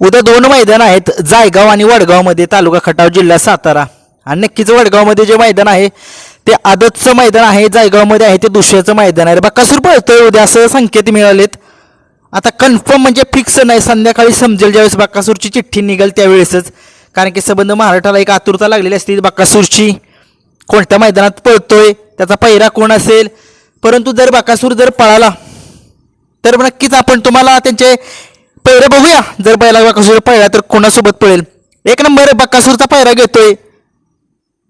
उद्या दोन मैदान आहेत जायगाव आणि वडगावमध्ये तालुका खटाव जिल्हा सातारा. आणि नक्कीच वडगावमध्ये जे मैदान आहे ते आदतचं मैदान आहे जायगावमध्ये आहे ते दुसऱ्याचं मैदान आहे. बकासूर पळतोय उद्या असं संकेत मिळालेत. आता कन्फर्म म्हणजे फिक्स नाही संध्याकाळी समजेल ज्यावेळेस बकासूरची चिठ्ठी निघेल त्यावेळेसच. कारण की संबंध महाराष्ट्राला एक आतुरता लागलेली असते बकासूरची. कोणत्या मैदानात पळतोय त्याचा पैरा कोण असेल? परंतु जर बकासूर जर पळाला तर नक्कीच आपण तुम्हाला त्यांचे पैरा बघूया. जर बैला बाकासूर पळला तर कोणासोबत पळेल? एक नंबर बक्कासूरचा पैरा घेतोय.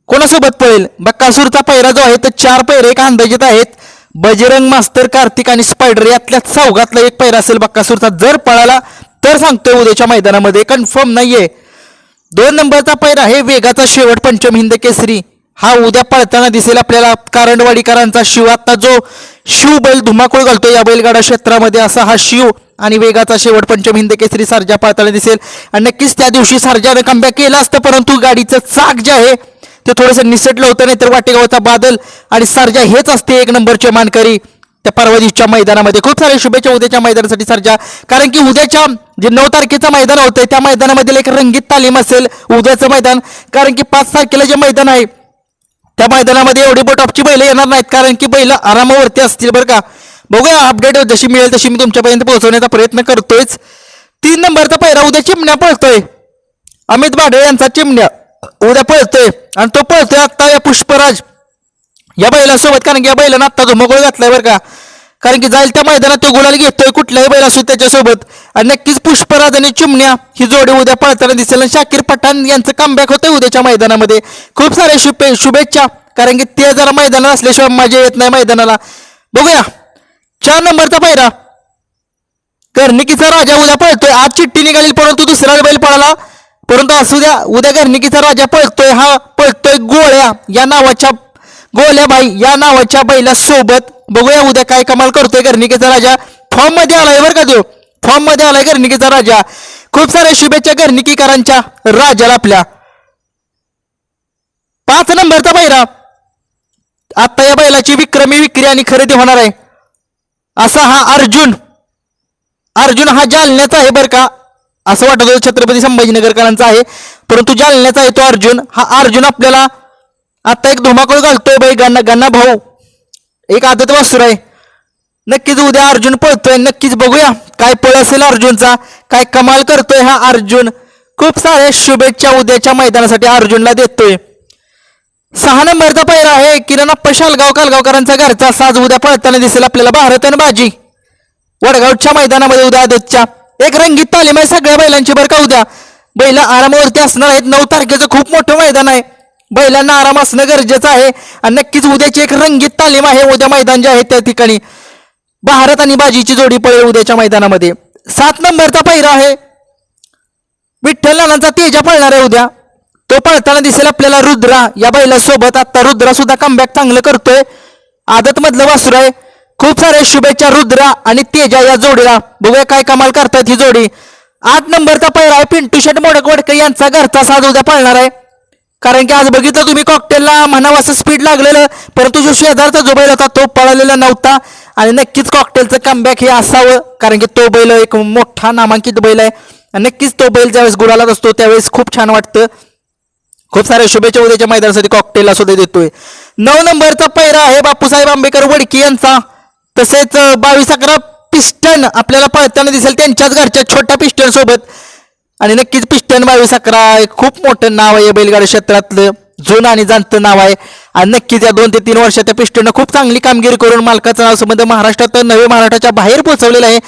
कोणासोबत पळेल? बक्कासूरचा पैरा जो आहे तर चार पैरे एक अंदाजित आहेत. बजरंग मास्तर कार्तिक आणि स्पायडर यातल्या चौघातला एक पैरा असेल बक्कासूरचा जर पळाला तर सांगतोय उद्याच्या मैदानामध्ये कन्फर्म नाहीये. दोन नंबरचा पैरा आहे वेगाचा शेवट पंचम हिंद केसरी. हा उद्या पळताना दिसेल आपल्याला कारंडवाडीकरांचा शिव. आता जो शिव बैल धुमाकूळ घालतो या बैलगाडा क्षेत्रामध्ये असा हा शिव. आणि वेगाचा शेवट पंचम हिंद केसरी सारजा पाळताना दिसेल. आणि नक्कीच त्या दिवशी सारजानं कमबॅक केलं असतं परंतु गाडीचं चाक जे आहे ते थोडंसं निसटलं होतं नाही तर वाटेगावचा बादल आणि सारजा हेच असते एक नंबरचे मानकरी. त्या परवा दिवशीच्या मैदानामध्ये खूप साऱ्या शुभेच्छा उद्याच्या मैदानासाठी सरजा. कारण की उद्याच्या जे नऊ तारखेचं मैदान होतंय त्या मैदानामधील एक रंगीत तालीम असेल उद्याचं मैदान. कारण की पाच तारखेला जे मैदान आहे त्या मैदानामध्ये एवढी बोटॉपची बैल येणार नाहीत कारण की बैल आरामावरती असतील बरं का. बघूया अपडेट जशी मिळेल तशी मी तुमच्यापर्यंत पोहोचवण्याचा प्रयत्न करतोयच. तीन नंबरचा पहिला उद्या चिमण्या पळतोय. अमित भाडे यांचा चिमण्या उद्या पळतोय आणि तो पळतोय आत्ता या पुष्पराज. या बैलासोबत कारण की या बैलानं आत्ता धुमगोळ घातलाय बरं का. कारण की जाईल त्या मैदानात तो गुलाल घेतोय कुठलाही बैल असू त्याच्यासोबत. आणि नक्कीच पुष्पराज आणि चिमण्या ही जोडी उद्या पळताना दिसेल. आणि शाकीर पठाण यांचं कमबॅक होतंय उद्याच्या मैदानामध्ये. खूप साऱ्या शुभे शुभेच्छा. कारण की ते जरा मैदानात असल्याशिवाय मजा येत नाही मैदानाला. बघूया. चार नंबरचा पायरा. गर्निकीचा राजा उद्या पळतोय. आज चिठ्ठी निघाली परंतु दुसरा बैल पळाला. परंतु असू द्या उद्या गर्निकीचा राजा पळतोय. हा पळतोय गोळ्या या नावाच्या गोळ्या या नावाच्या बैला सोबत बघूया उद्या काय कमाल करतोय गर्निकीचा राजा. फॉर्ममध्ये आलाय बरं का तो? फॉर्ममध्ये आलाय गर्निकीचा राजा. खूप साऱ्या शुभेच्छा गर्निकीकरांच्या राजाला आपल्या. पाच नंबरचा बैरा आता या बैलाची विक्रमी विक्री आणि खरेदी होणार आहे. असा हा अर्जुन अर्जुन हा जालन्याचा आहे बरं का? असं वाटत होतं छत्रपती संभाजीनगरकरांचा आहे. परंतु जालन्याचा आहे तो अर्जुन. हा अर्जुन आपल्याला आता एक धुमाकूळ घालतोय बाई गन्ना गन्ना भाऊ. एक आदत वासूर आहे. नक्कीच उद्या अर्जुन पळतोय. नक्कीच बघूया काय पळ असेल अर्जुनचा. काय कमाल करतोय हा अर्जुन. खूप साऱ्या शुभेच्छा उद्याच्या मैदानासाठी अर्जुनला देतोय. सहा नंबरचा पहिला आहे. किरण शालगाव कालगावकरांचा घरचा. साज उद्या पळताना दिसेल आपल्याला भारत आणि बाजी. वडगावच्या मैदानामध्ये उद्या आदतच्या. एक रंगीत तालीम आहे सगळ्या बैलांची बरं का उद्या. बैल आरामावरती असणार आहेत. नऊ तारखेचं खूप मोठं मैदान आहे. बैलांना आराम असणं गरजेचं आहे. आणि नक्कीच उद्याची एक रंगीत तालीम आहे. उद्या मैदान जे आहे त्या ठिकाणी. भारत आणि बाजीची जोडी पळेल उद्याच्या मैदानामध्ये. सात नंबरचा पहिरा आहे. विठ्ठल नानांचा तेजा पळणार आहे उद्या. तो पळताना दिसेल आपल्याला रुद्रा. या बैलासोबत आता रुद्रा सुद्धा कमबॅक चांगलं करतोय. आदत मधलं वासुर आहे. खूप साऱ्या शुभेच्छा रुद्रा आणि तेजा या जोडीला. बघूया काय कमाल करतात ही जोडी. आठ नंबरचा पहिला आहे. पिंटू शेट मोडक वडकर यांचा घरचा साज उद्या पळणार आहे. कारण की आज बघितलं तुम्ही कॉकटेलला म्हणावं असं स्पीड लागलेलं. परंतु जो शेजारचा जो बैल होता तो पळालेला नव्हता. आणि नक्कीच कॉकटेलचं कमबॅक हे असावं. कारण की तो बैल एक मोठा नामांकित बैल आहे. आणि नक्कीच तो बैल ज्यावेळेस गुलालात असतो त्यावेळेस खूप छान वाटतं. खूप साऱ्या शुभेच्छा उद्याच्या मैदानासाठी कॉकटेलला सुद्धा देतोय. नऊ नंबरचा पैरा आहे बापूसाहेब आंबेकर वडकी यांचा. तसेच बावीस अकरा पिस्टन आपल्याला पळताना दिसेल त्यांच्याच घरच्या छोट्या पिस्टन सोबत. आणि नक्कीच पिस्टन बावीस अकरा खूप मोठं नाव आहे बैलगाडी क्षेत्रातलं. जुनं आणि जाणतं नाव आहे. आणि नक्कीच या दोन ते तीन वर्षात त्या पिस्टननं खूप चांगली कामगिरी करून मालकाचं नाव संबंध महाराष्ट्रात नवे महाराष्ट्राच्या बाहेर पोहोचवलेलं आहे.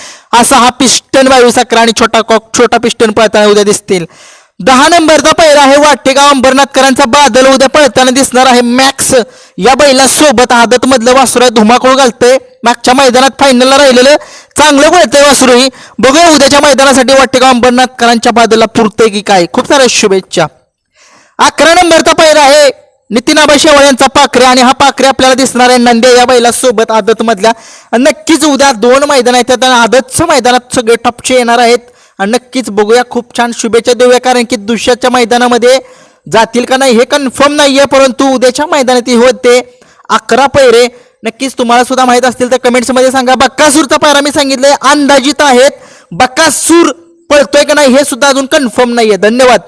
असा हा पिस्टन बावीस अकरा आणि छोटा कॉक छोटा पिस्टन पळताना उद्या दिसतील. दहा नंबरचा पहिला आहे वाटेगाव अंबरनाथकरांचा बादल उद्या पळताना दिसणार आहे मॅक्स. या बैला सोबत आदत मधलं वासुर आहे धुमाकूळ घालतंय. मागच्या मैदानात फायनलला राहिलेलं चांगलं पळतंय वासुर ही. बघूया उद्याच्या मैदानासाठी वाटेगाव अंबरनाथकरांच्या बादलला पुरतंय की काय. खूप साऱ्या शुभेच्छा. अकरा नंबरचा पहिला आहे. नितीनाबाई शेवाळ यांचा पाखरे आणि हा पाखरे आपल्याला दिसणार आहे नंद्या या बैला सोबत आदत मधल्या नक्कीच उद्या दोन मैदान आहेत त्या आदतच्या मैदानात सगळे टपचे येणार आहेत. नक्कीच बघूया. खूप छान शुभेच्छा देऊया कारण की दुसऱ्याच्या मैदानामध्ये जातील का नाही हे कन्फर्म आहे परंतु उद्याच्या मैदानात होते अकरा पैरे. नक्कीच तुम्हाला सुद्धा माहीत असतील तर कमेंट्समध्ये सांगा. बक्कासूरचा पायरा मी सांगितलंय अंदाजित आहेत बक्कासूर पळतोय का नाही हे सुद्धा अजून कन्फर्म आहे धन्यवाद.